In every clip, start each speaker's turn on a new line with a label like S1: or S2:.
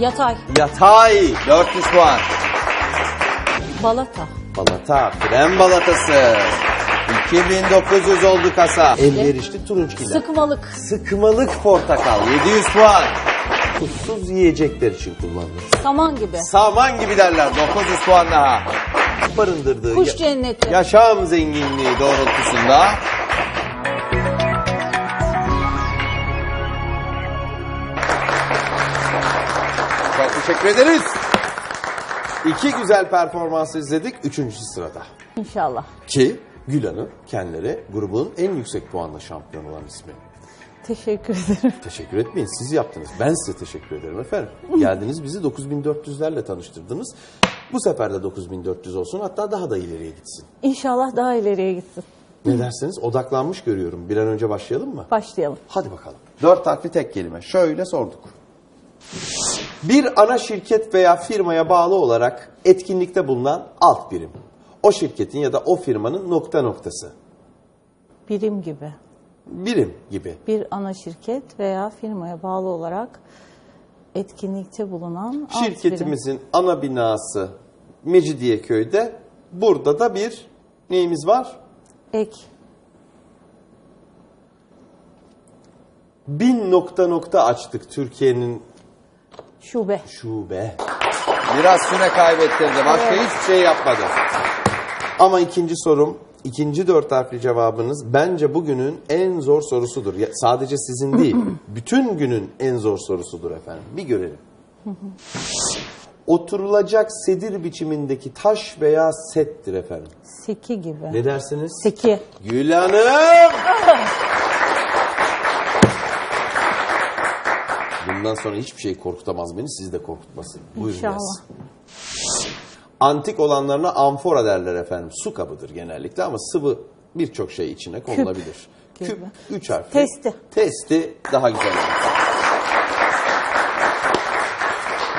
S1: Yatay.
S2: Yatay 400 puan.
S1: Balata.
S2: Balata, krem balatası. 2900 oldu kasa. Elverişli turunçgiller.
S1: Sıkmalık.
S2: Sıkmalık portakal 700 puan. Tuzsuz yiyecekler için kullanılır.
S1: Saman gibi.
S2: Saman gibi derler 900 puan daha. Barındırdığı
S1: Kuş cenneti.
S2: yaşam zenginliği doğrultusunda teşekkür ederiz. İki güzel performans izledik. Üçüncüsü sırada.
S1: İnşallah.
S2: Ki Gül Hanım kendileri grubun en yüksek puanla şampiyon olan ismi.
S1: Teşekkür ederim.
S2: Teşekkür etmeyin siz yaptınız. Ben size teşekkür ederim efendim. Geldiniz bizi 9400'lerle tanıştırdınız. Bu sefer de 9400 olsun hatta daha da ileriye gitsin.
S1: İnşallah daha ileriye gitsin.
S2: Ne dersiniz? Odaklanmış görüyorum. Bir an önce başlayalım mı?
S1: Başlayalım.
S2: Hadi bakalım. Dört harfli tek kelime. Şöyle sorduk. Bir ana şirket veya firmaya bağlı olarak etkinlikte bulunan alt birim. O şirketin ya da o firmanın nokta noktası.
S1: Birim gibi.
S2: Birim gibi.
S1: Bir ana şirket veya firmaya bağlı olarak etkinlikte bulunan alt birim.
S2: Şirketimizin ana binası Mecidiyeköy'de. Burada da bir neyimiz var?
S1: Ek.
S2: Bin nokta nokta açtık Türkiye'nin
S1: Şube.
S2: şube. Biraz süre kaybettirdi. Başka hiçbir şey yapmadı. Ama ikinci sorum, ikinci dört harfli cevabınız bence bugünün en zor sorusudur. Ya, sadece sizin değil, bütün günün en zor sorusudur efendim. Bir görelim. Oturulacak sedir biçimindeki taş veya settir efendim.
S1: Seki gibi.
S2: Ne dersiniz?
S1: Seki.
S2: Gül Hanım! Bundan sonra hiçbir şey korkutamaz beni, sizi de korkutmasın. Buyurun
S1: İnşallah.
S2: gelsin. Antik olanlarına amfora derler efendim. Su kabıdır genellikle ama sıvı birçok şey içine konulabilir.
S1: gibi.
S2: Küp, üç harfli.
S1: Testi.
S2: Testi daha güzel.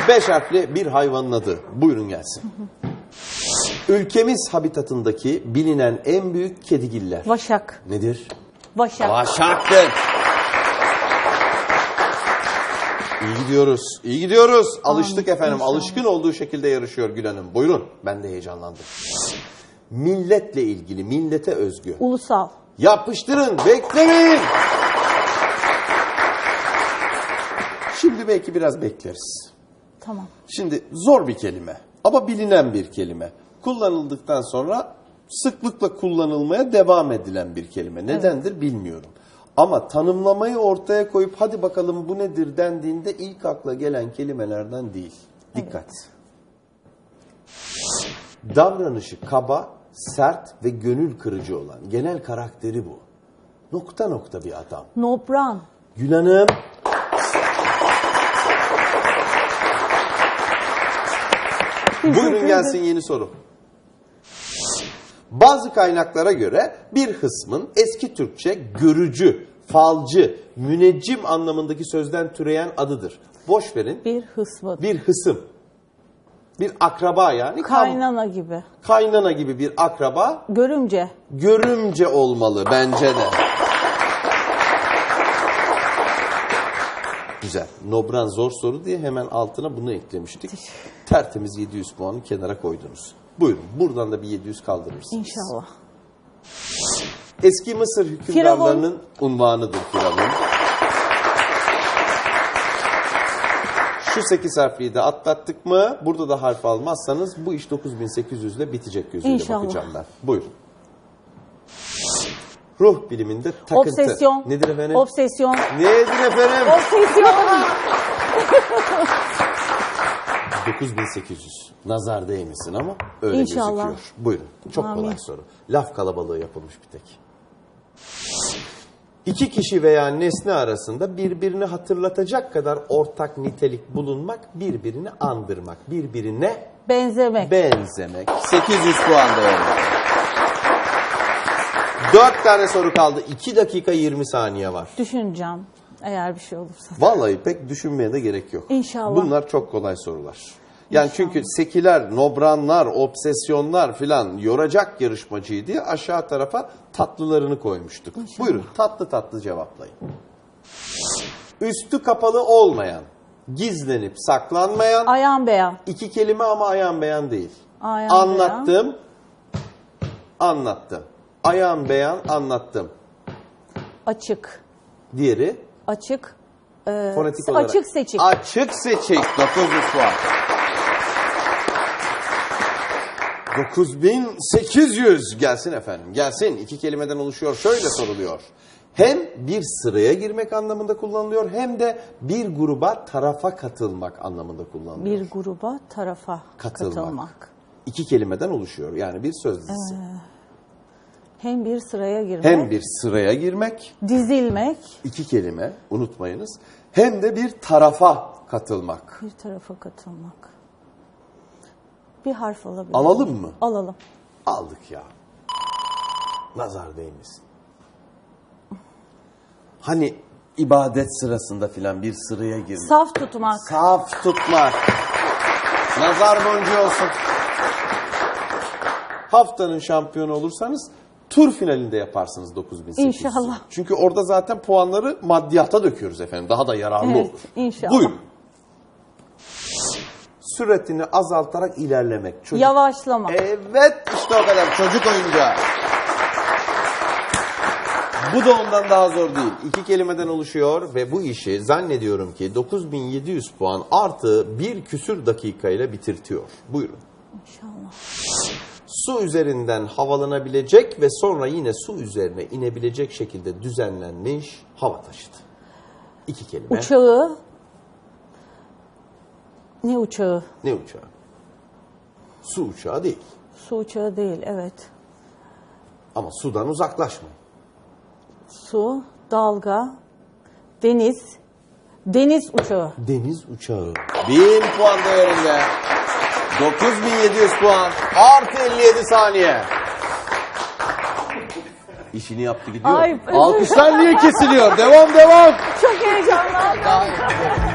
S2: Beş harfli bir hayvanın adı. Buyurun gelsin. Ülkemiz habitatındaki bilinen en büyük kedigiller.
S1: Vaşak.
S2: Nedir?
S1: Vaşak.
S2: Başaktır. İyi gidiyoruz. İyi gidiyoruz. Alıştık efendim. Alışkın olduğu şekilde yarışıyor Gül Hanım. Buyurun. Ben de heyecanlandım. Milletle ilgili, millete özgü.
S1: Ulusal.
S2: Yapıştırın, beklemeyin. Şimdi belki biraz bekleriz.
S1: Tamam.
S2: Şimdi zor bir kelime ama bilinen bir kelime. Kullanıldıktan sonra sıklıkla kullanılmaya devam edilen bir kelime. Nedendir bilmiyorum. Ama tanımlamayı ortaya koyup hadi bakalım bu nedir dendiğinde ilk akla gelen kelimelerden değil. Dikkat. Davranışı kaba, sert ve gönül kırıcı olan genel karakteri bu. Nokta nokta bir adam.
S1: Nopran.
S2: Gül Hanım. Buyurun gelsin yeni soru. Bazı kaynaklara göre bir hısmın eski Türkçe görücü, falcı, müneccim anlamındaki sözden türeyen adıdır. Boş verin.
S1: Bir hısmı.
S2: Bir hısım. Bir akraba yani.
S1: Kaynana gibi.
S2: kaynana gibi bir akraba
S1: Görümce.
S2: görümce olmalı bence de. Güzel. Nobran zor soru diye hemen altına bunu eklemiştik. Tertemiz 700 puanı kenara koydunuz. Buyurun buradan da bir 700 kaldırırsınız.
S1: İnşallah.
S2: Eski Mısır hükümdarlarının unvanıdır Firavun. Şu 8 harfliyi de atlattık mı burada da harf almazsanız bu iş 9800 ile bitecek gözüyle
S1: İnşallah.
S2: bakacağım ben. Buyurun. Ruh biliminde takıntı.
S1: Obsesyon.
S2: Nedir efendim?
S1: Obsesyon.
S2: Nedir efendim?
S1: Obsesyon.
S2: 9800. Nazar değmesin ama öyle
S1: İnşallah.
S2: gözüküyor. Buyurun. Çok
S1: Amin.
S2: kolay soru. Laf kalabalığı yapılmış bir tek. İki kişi veya nesne arasında birbirini hatırlatacak kadar ortak nitelik bulunmak, birbirini andırmak, birbirine
S1: Benzemek.
S2: benzemek. 800 puan değerli. 4 tane soru kaldı. 2 dakika 20 saniye var.
S1: Düşüneceğim. Eğer bir şey olursa.
S2: Vallahi pek düşünmeye de gerek yok.
S1: İnşallah.
S2: Bunlar çok kolay sorular. Yani çünkü sekiler, nobranlar, obsesyonlar filan yoracak yarışmacıyı diye aşağı tarafa tatlılarını koymuştuk. Buyurun tatlı tatlı cevaplayın. Üstü kapalı olmayan, Gizlenip saklanmayan
S1: Ayan beyan.
S2: iki kelime ama ayan beyan değil.
S1: Ayan
S2: anlattım. Anlattım. Ayan beyan anlattım.
S1: Açık.
S2: Diğeri
S1: Açık. e,
S2: fonetik olarak.
S1: Açık seçik.
S2: Açık seçik. 900 puan. 9800 gelsin efendim. Gelsin. İki kelimeden oluşuyor. Şöyle soruluyor. Hem bir sıraya girmek anlamında kullanılıyor hem de bir gruba tarafa katılmak anlamında kullanılıyor.
S1: Bir gruba tarafa
S2: Katılmak.
S1: katılmak.
S2: İki kelimeden oluşuyor. Yani bir söz dizisi.
S1: Hem bir sıraya girmek.
S2: Hem bir sıraya girmek,
S1: Dizilmek.
S2: iki kelime unutmayınız. Hem de bir tarafa katılmak.
S1: Bir tarafa katılmak. Bir harf alabilir
S2: Alalım mı?
S1: Alalım.
S2: Aldık ya. Nazar değmesin. Hani ibadet sırasında filan bir sıraya girmek.
S1: Saf tutmak.
S2: Saf tutmak. Nazar boncuğu olsun. Haftanın şampiyonu olursanız tur finalinde yaparsınız 9800.
S1: İnşallah.
S2: Çünkü orada zaten puanları maddiyata döküyoruz efendim. Daha da yararlı
S1: Evet,
S2: olur.
S1: inşallah.
S2: Buyurun. Süretini azaltarak ilerlemek. Çocuk
S1: Yavaşlama.
S2: Evet işte o kadar çocuk oyuncağı. Bu da ondan daha zor değil. İki kelimeden oluşuyor ve bu işi zannediyorum ki 9700 puan artı bir küsür dakikayla bitirtiyor. Buyurun.
S1: İnşallah.
S2: Su üzerinden havalanabilecek ve sonra yine su üzerine inebilecek şekilde düzenlenmiş hava taşıtı. İki kelime.
S1: Uçağı. Ne uçağı?
S2: Ne uçağı? Su uçağı değil.
S1: Su uçağı değil, evet.
S2: Ama sudan uzaklaşmayın.
S1: Su, dalga, deniz, deniz uçağı.
S2: Deniz uçağı. 1000 puan değerinde. 9700 puan. Artı 57 saniye. İşini yaptı gidiyor.
S1: Ay, özür
S2: Alkışlar niye kesiliyor? Devam devam.
S1: Çok heyecanlandım.